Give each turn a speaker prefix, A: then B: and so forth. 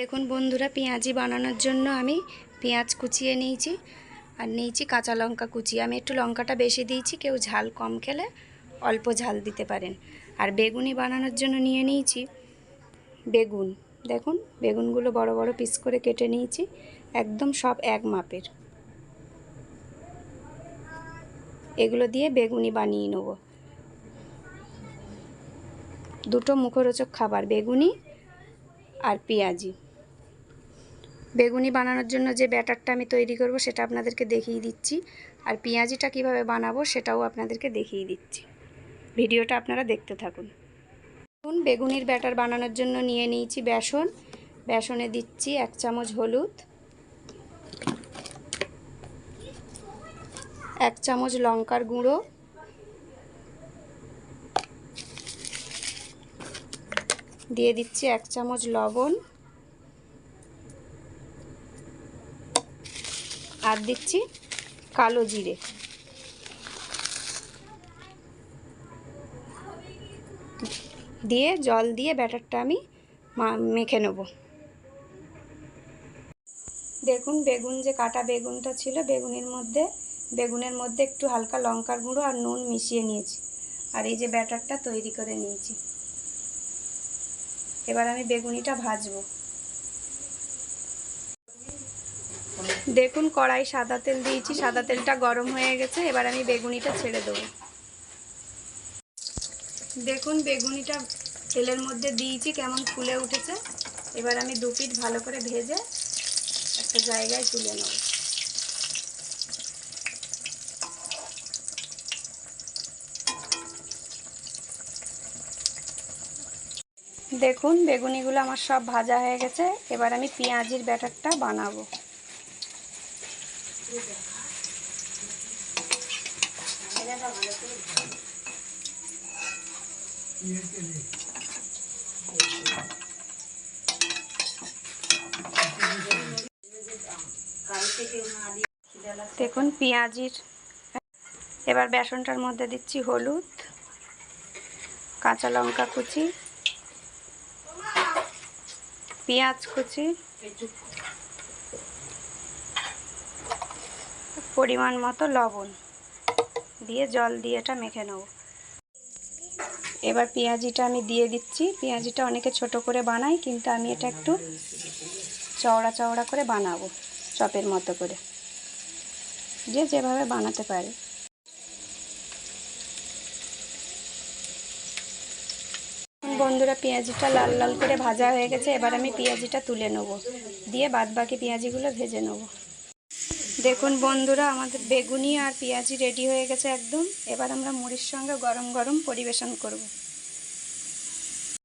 A: দেখুন বন্ধুরা, পেঁয়াজি বানানোর জন্য আমি পেঁয়াজ কুচিয়ে নিয়েছি আর নিয়েছি কাঁচা লঙ্কা কুচিয়ে আমি একটু লঙ্কাটা বেশি দিয়েছি, কেউ ঝাল কম খেলে অল্প ঝাল দিতে পারেন। আর বেগুনি বানানোর জন্য নিয়ে নিয়েছি বেগুন। দেখুন, বেগুনগুলো বড় বড় পিস করে কেটে নিয়েছি, একদম সব এক মাপের। এগুলো দিয়ে বেগুনি বানিয়ে নেব। দুটো মুখরোচক খাবার, বেগুনি আর পেঁয়াজি। বেগুনি বানানোর জন্য যে ব্যাটারটা আমি তৈরি করব সেটা আপনাদেরকে দেখিয়ে দিচ্ছি। আর পেঁয়াজিটা কীভাবে বানাবো সেটাও আপনাদেরকে দেখিয়ে দিচ্ছি। ভিডিওটা আপনারা দেখতে থাকুন। দেখুন, বেগুনির ব্যাটার বানানোর জন্য নিয়ে নিয়েছি বেসন। বেসনে দিচ্ছি এক চামচ হলুদ। এক চামচ লঙ্কার গুঁড়ো। দিয়ে দিচ্ছি এক চামচ লবণ। আর দিচ্ছি কালো জিরে। দিয়ে জল দিয়ে ব্যাটারটা আমি মেখে নেব। দেখুন বেগুন যে কাটা বেগুনটা ছিল, বেগুনের মধ্যে বেগুনের মধ্যে একটু হালকা লঙ্কার গুঁড়ো আর নুন মিশিয়ে নিয়েছি। আর এই যে ব্যাটারটা তৈরি করে নিয়েছি। এবার আমি বেগুনিটা ভাজবো। দেখুন, কড়াই সাদা তেল দিয়েছি, সাদা তেলটা গরম হয়ে গেছে, এবার আমি বেগুনিটা ছেড়ে দেবো। দেখুন, বেগুনিটা তেলের মধ্যে দিয়েছি, কেমন ফুলে উঠেছে। এবার আমি দু পিঠ ভালো করে ভেজে একটা জায়গায় তুলে নেব। দেখুন, বেগুনিগুলো আমার সব ভাজা হয়ে গেছে, এবার আমি পেঁয়াজির ব্যাটারটা বানাবো। দেখুন পেঁয়াজির এবার বেসনটার মধ্যে দিচ্ছি হলুদ কাঁচা লঙ্কা কুচি পেঁয়াজ কুচি পরিমাণ মতো লবণ দিয়ে জল দিয়ে এটা মেখে নেব। এবার পেঁয়াজিটা আমি দিয়ে দিচ্ছি। পেঁয়াজিটা অনেকে ছোট করে বানাই কিন্তু আমি এটা একটু চওড়া চওড়া করে বানাবো, চপের মতো করে। যে যেভাবে বানাতে পারে। বন্ধুরা, পেঁয়াজিটা লাল লাল করে ভাজা হয়ে গেছে। এবার আমি পেঁয়াজিটা তুলে নেব। দিয়ে বাদ বাকি পেঁয়াজিগুলো ভেজে নেব। দেখুন বন্ধুরা, আমাদের বেগুনি আর পেঁয়াজি রেডি হয়ে গেছে একদম। এবার আমরা মুড়ির সঙ্গে গরম গরম পরিবেশন করব।